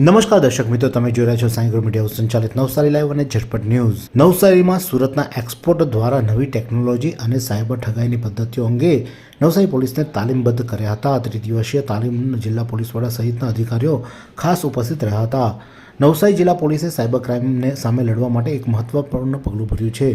નમસ્કાર દર્શક મિત્રો, તમે જોઈ રહ્યા છો સાઈ ગ્રુપ મીડિયા સંચાલિત નવસારી લાઈવ અને ઝટપટ ન્યૂઝ. નવસારીમાં સુરતના એક્સપોર્ટ દ્વારા નવી ટેકનોલોજી અને સાયબર ઠગાઈની પદ્ધતિઓ અંગે નવસારી પોલીસને તાલીમબદ્ધ કર્યા હતા. ત્રિદિવસીય તાલીમ જિલ્લા પોલીસ વડા સહિતના અધિકારીઓ ખાસ ઉપસ્થિત રહ્યા હતા. નવસારી જિલ્લા પોલીસે સાયબર ક્રાઇમને સામે લડવા માટે એક મહત્વપૂર્ણ પગલું ભર્યું છે.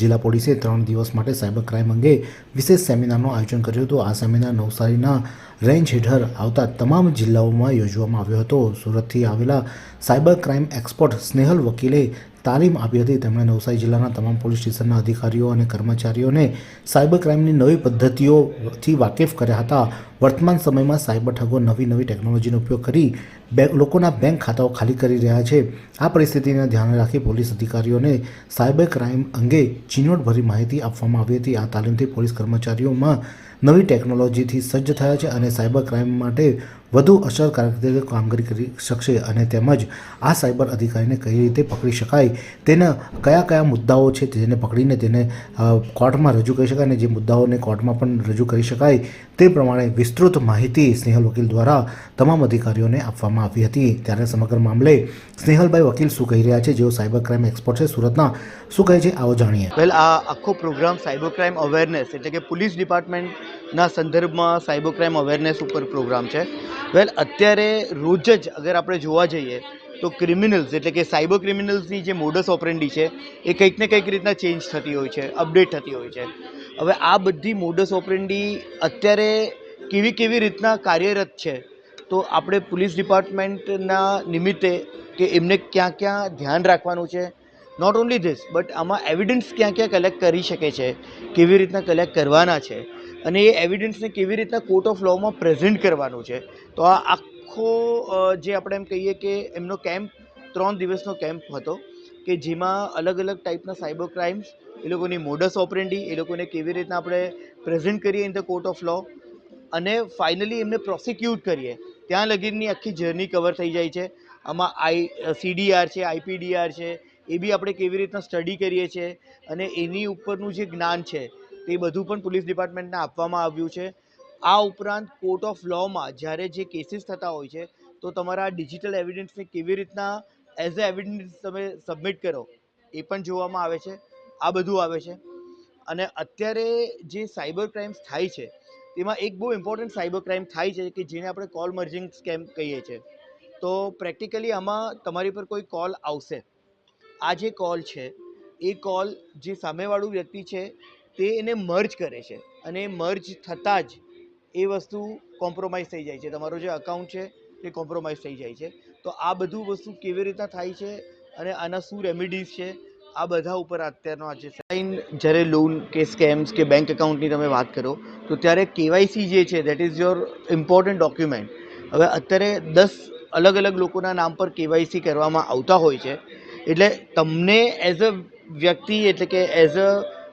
જિલ્લા પોલીસે ત્રણ દિવસ માટે સાયબર ક્રાઇમ અંગે વિશેષ સેમિનારનું આયોજન કર્યું હતું. આ સેમિનાર નવસારીના રેન્જ હેઠળ આવતા તમામ જિલ્લાઓમાં યોજવામાં આવ્યો હતો. સુરતથી આવેલા સાયબર ક્રાઇમ એક્સપર્ટ સ્નેહલ વકીલે તાલીમ આપી હતી. તેમણે નવસારી જિલ્લાના તમામ પોલીસ સ્ટેશનના અધિકારીઓ અને કર્મચારીઓને સાયબર ક્રાઇમની નવી પદ્ધતિઓથી વાકેફ કર્યા હતા. વર્તમાન સમયમાં સાયબર ઠગો નવી નવી ટેકનોલોજીનો ઉપયોગ કરી બે લોકોના બેંક ખાતાઓ ખાલી કરી રહ્યા છે. આ પરિસ્થિતિને ધ્યાને રાખી પોલીસ અધિકારીઓને સાયબર ક્રાઇમ અંગે ચીનોટભરી માહિતી આપવામાં આવી હતી. આ તાલીમથી પોલીસ કર્મચારીઓમાં નવી ટેકનોલોજીથી સજ્જ થયા છે અને સાયબર ક્રાઇમ માટે વધુ અસરકારક રીતે કામગીરી કરી શકશે અને તેમજ આ સાયબર અધિકારીને કઈ રીતે પકડી શકાય, તેના કયા કયા મુદ્દાઓ છે જેને પકડીને તેને કોર્ટમાં રજૂ કરી શકાય અને જે મુદ્દાઓને કોર્ટમાં પણ રજૂ કરી શકાય, તે પ્રમાણે વિસ્તૃત માહિતી સ્નેહલ વકીલ દ્વારા તમામ અધિકારીઓને આપવામાં આવી હતી. ત્યારે સમગ્ર મામલે સ્નેહલભાઈ વકીલ શું કહી રહ્યા છે? જેઓ સાયબર ક્રાઇમ એક્સપર્ટ છે સુરતના, શું કહે છે? આવો જાણીએ. વેલ આ આખો પ્રોગ્રામ સાયબર ક્રાઇમ અવેરનેસ એટલે કે પોલીસ ડિપાર્ટમેન્ટના સંદર્ભમાં સાયબર ક્રાઇમ અવેરનેસ ઉપર પ્રોગ્રામ છે. વેલ, અત્યારે રોજ જ અગર આપણે જોવા જઈએ તો ક્રિમિનલ્સ એટલે કે સાયબર ક્રિમિનલ્સની જે મોડસ ઓપરેન્ડી છે, એ કંઈક ને કંઈક રીતના ચેન્જ થતી હોય છે અપડેટ થતી હોય છે. હવે આ બધી મોડસ ઓપરેન્ડી અત્યારે કેવી કેવી રીતના કાર્યરત છે, તો આપણે પોલીસ ડિપાર્ટમેન્ટના નિમિત્તે કે એમને ક્યાં ક્યાં ધ્યાન રાખવાનું છે નોટ ઓન્લી ધીસ બટ આમાં એવિડન્સ ક્યાં ક્યાં કલેક્ટ કરી શકે છે, કેવી રીતના કલેક્ટ કરવાના છે અને એ એવિડન્સને કેવી રીતના કોર્ટ ઓફ લોમાં પ્રેઝન્ટ કરવાનું છે? તો આ આખો જે આપણે એમ કહીએ કે એમનો કેમ્પ ત્રણ દિવસનો કેમ્પ હતો કે જેમાં અલગ અલગ ટાઈપના સાયબર ક્રાઇમ્સ એ લોકોની મોડસ ઓપરેન્ડી એ લોકોને કેવી રીતના આપણે પ્રેઝન્ટ કરીએ in the court of law અને ફાઇનલી એમને પ્રોસિક્યુટ કરીએ. ત્યાં લગીનની આખી જર્ની કવર થઈ જાય છે. આમાં આઈ સીડીઆર છે આઈપીડીઆર છે, એ બી આપણે કેવી રીતના સ્ટડી કરીએ છીએ અને એની ઉપરનું જે જ્ઞાન છે તે બધું પણ પોલીસ ડિપાર્ટમેન્ટને આપવામાં આવ્યું છે. આ ઉપરાંત કોર્ટ ઓફ લોમાં જ્યારે જે કેસીસ થતા હોય છે, તો તમારા ડિજિટલ એવિડન્સને કેવી રીતના એઝ અ એવિડન્સ તમે સબમિટ કરો, એ પણ જોવામાં આવે છે. આ બધું આવે છે. અને અત્યારે જે સાયબર ક્રાઇમ્સ થાય છે, તેમાં એક બહુ ઇમ્પોર્ટન્ટ સાયબર ક્રાઇમ થાય છે કે જેને આપણે કોલ મર્જિંગ સ્કેમ કહીએ છીએ. તો પ્રેક્ટિકલી આમાં તમારી પર કોઈ કોલ આવશે. આ જે કોલ છે, એ કોલ જે સામેવાળું વ્યક્તિ છે તે એને મર્જ કરે છે. અને મર્જ થતાં જ એ વસ્તુ કોમ્પ્રોમાઇઝ થઈ જાય છે. તમારો જે અકાઉન્ટ છે તે કોમ્પ્રોમાઇઝ થઈ જાય છે. તો આ બધું વસ્તુ કેવી રીતના થાય છે અને આના શું રેમિડીઝ છે, આ બધા ઉપર અત્યારનો આજે સાઇન જ્યારે લોન કે સ્કેમ્સ કે બેંક એકાઉન્ટની તમે વાત કરો, તો ત્યારે કેવાયસી જે છે that is your important document હવે અત્યારે દસ અલગ અલગ લોકોના નામ પર કેવાયસી કરવામાં આવતા હોય છે. એટલે તમને એઝ અ વ્યક્તિ, એટલે કે એઝ અ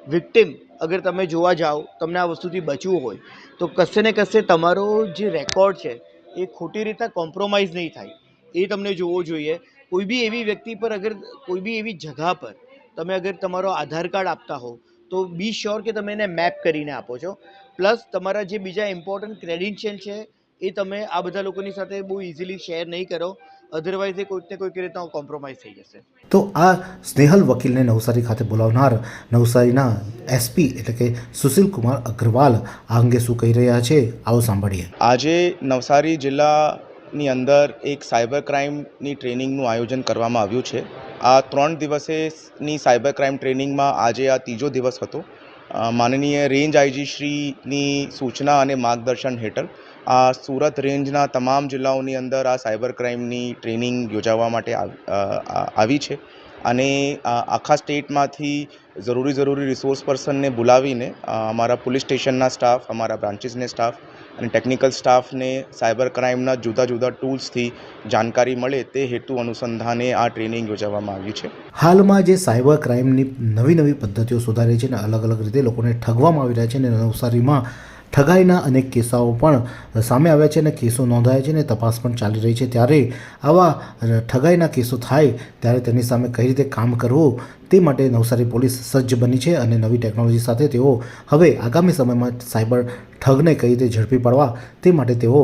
વિક્ટિમ અગર તમે જોવા જાઓ, તમને આ વસ્તુથી બચવું હોય, તો કશે ને કશે તમારો જે રેકોર્ડ છે, એ ખોટી રીતના કોમ્પ્રોમાઇઝ નહીં થાય. એ તમને જોવો જોઈએ. કોઈ બી એવી વ્યક્તિ પર અગર, કોઈ બી એવી જગા પર તમે અગર તમારો આધાર કાર્ડ આપતા હો, તો બી શ્યોર કે તમે એને મેપ કરીને આપો છો. પ્લસ તમારા જે બીજા ઇમ્પોર્ટન્ટ ક્રેડિન્શિયલ છે, એ તમે આ બધા લોકોની સાથે બહુ ઇઝીલી શેર નહીં કરો. અધરવાઇઝ એ કોઈક ને કોઈક રીતના કોમ્પ્રોમાઇઝ થઈ જશે. તો આ સ્નેહલ વકીલને નવસારી ખાતે બોલાવનાર નવસારીના એસપી એટલે કે સુશીલ કુમાર અગ્રવાલ આ અંગે શું કહી રહ્યા છે આવો સાંભળીએ. આજે નવસારી જિલ્લાની અંદર એક સાયબર ક્રાઇમની ટ્રેનિંગનું આયોજન કરવામાં આવ્યું છે. આ ત્રણ દિવસેની સાયબર ક્રાઇમ ટ્રેનિંગમાં આજે આ ત્રીજો દિવસ હતો. માનનીય રેન્જ આઈજી શ્રીની સૂચના અને માર્ગદર્શન હેઠળ આ સુરત રેન્જના તમામ જિલ્લાઓની અંદર આ સાયબર ક્રાઇમની ટ્રેનિંગ યોજાવા માટે આવ- છે. અને આખા સ્ટેટમાંથી જરૂરી જરૂરી રિસોર્સ પર્સનને બોલાવીને અમારા પોલીસ સ્ટેશનના સ્ટાફ, અમારા બ્રાન્ચીસને સ્ટાફ અને ટેકનિકલ સ્ટાફને સાયબર ક્રાઇમના જુદા જુદા ટૂલ્સથી જાણકારી મળે તે હેતુ અનુસંધાને આ ટ્રેનિંગ યોજવામાં આવ્યું છે. હાલમાં જે સાયબર ક્રાઇમની નવી નવી પદ્ધતિઓ સુધારી છે અને અલગ અલગ રીતે લોકોને ઠગવામાં આવી રહ્યા છે અને નવસારીમાં ઠગાઈના અનેક કિસ્સાઓ પણ સામે આવ્યા છે અને કેસો નોંધાયા છે અને તપાસ પણ ચાલી રહી છે. ત્યારે આવા ઠગાઈના કેસો થાય ત્યારે તેની સામે કઈ રીતે કામ કરવું તે માટે નવસારી પોલીસ સજ્જ બની છે અને નવી ટેકનોલોજી સાથે તેઓ હવે આગામી સમયમાં સાયબર ઠગને કઈ રીતે ઝડપી પાડવા તે માટે તેઓ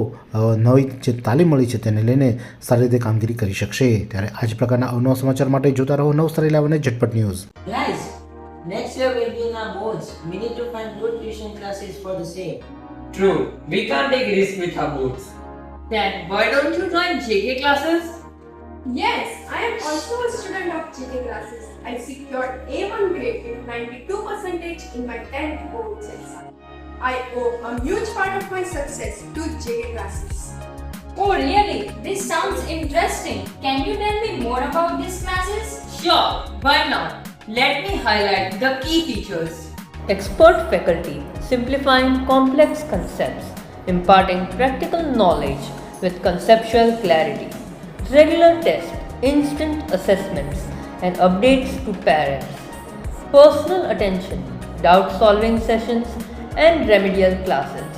નવી જે તાલીમ મળી છે તેને લઈને સારી રીતે કામગીરી કરી શકશે. ત્યારે આ જ પ્રકારના અવનવા સમાચાર માટે જોતા રહો નવસારી લેવાને ઝટપટ news. Need to find good tuition classes for the same. True, we can't take risks with our boots. Then why don't you join JK classes? Yes, I am also a student of JK classes. I secured A1 grade with 92% in my 10th boards exam. I owe a huge part of my success to JK classes. Oh, really? This sounds interesting. Can you tell me more about these classes? Sure, why not? Let me highlight the key features. Expert faculty simplifying complex concepts, imparting practical knowledge with conceptual clarity, regular tests, instant assessments, and updates to parents, personal attention, doubt solving sessions, and remedial classes,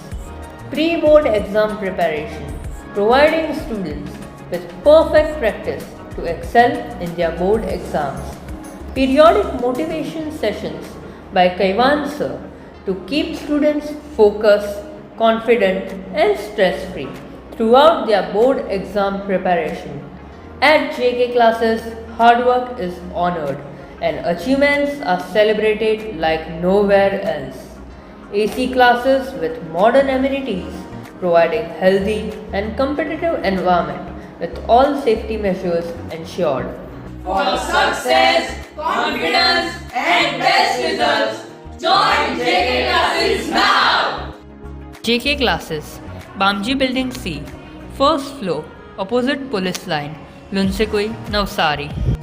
pre board exam preparation, providing students with perfect practice to excel in their board exams periodic motivation sessions by Kaivan sir to keep students focused, confident, and stress free throughout their board exam preparation. At JK classes, hard work is honored and achievements are celebrated like nowhere else. AC classes with modern amenities providing healthy and competitive environment with all safety measures ensured. For success, confidence, and best results, join JK classes now! JK Classes, Bamji Building C, first floor, opposite police line, Lunsekoi, Navsari.